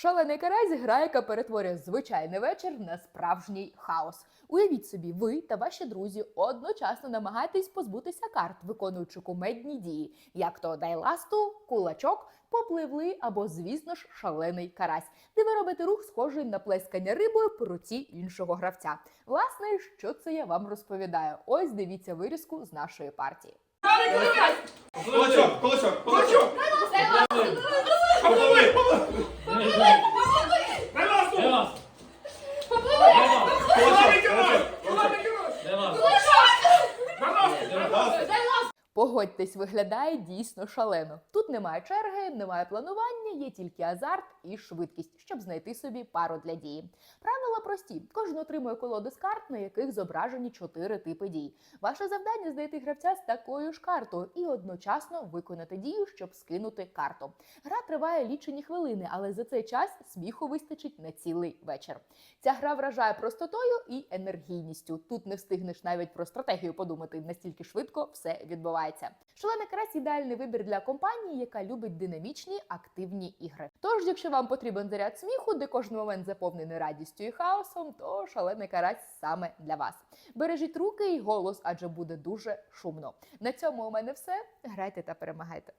Шалений карась гра, яка перетворює звичайний вечір на справжній хаос. Уявіть собі, ви та ваші друзі одночасно намагаєтесь позбутися карт, виконуючи кумедні дії, як то дай ласту, кулачок, попливли або, звісно ж, шалений карась, де ви робите рух, схожий на плескання рибою по руці іншого гравця. Власне, що це я вам розповідаю? Ось дивіться вирізку з нашої партії. Кулачок, кулачок, кулачок. Like, Погодьтесь, виглядає дійсно шалено. Тут немає черги, немає планування, є тільки азарт і швидкість, щоб знайти собі пару для дії. Правила прості: кожен отримує колоду з карт, на яких зображені чотири типи дій. Ваше завдання знайти гравця з такою ж картою і одночасно виконати дію, щоб скинути карту. Гра триває лічені хвилини, але за цей час сміху вистачить на цілий вечір. Ця гра вражає простотою і енергійністю. Тут не встигнеш навіть про стратегію подумати, настільки швидко все відбувається. Шалена карась ідеальний вибір для компанії, яка любить динамічні активні ігри. Тож, якщо вам потрібен заряд сміху, де кожен момент заповнений радістю і хаосом, то шалений карась саме для вас. Бережіть руки і голос, адже буде дуже шумно. На цьому у мене все. Грайте та перемагайте.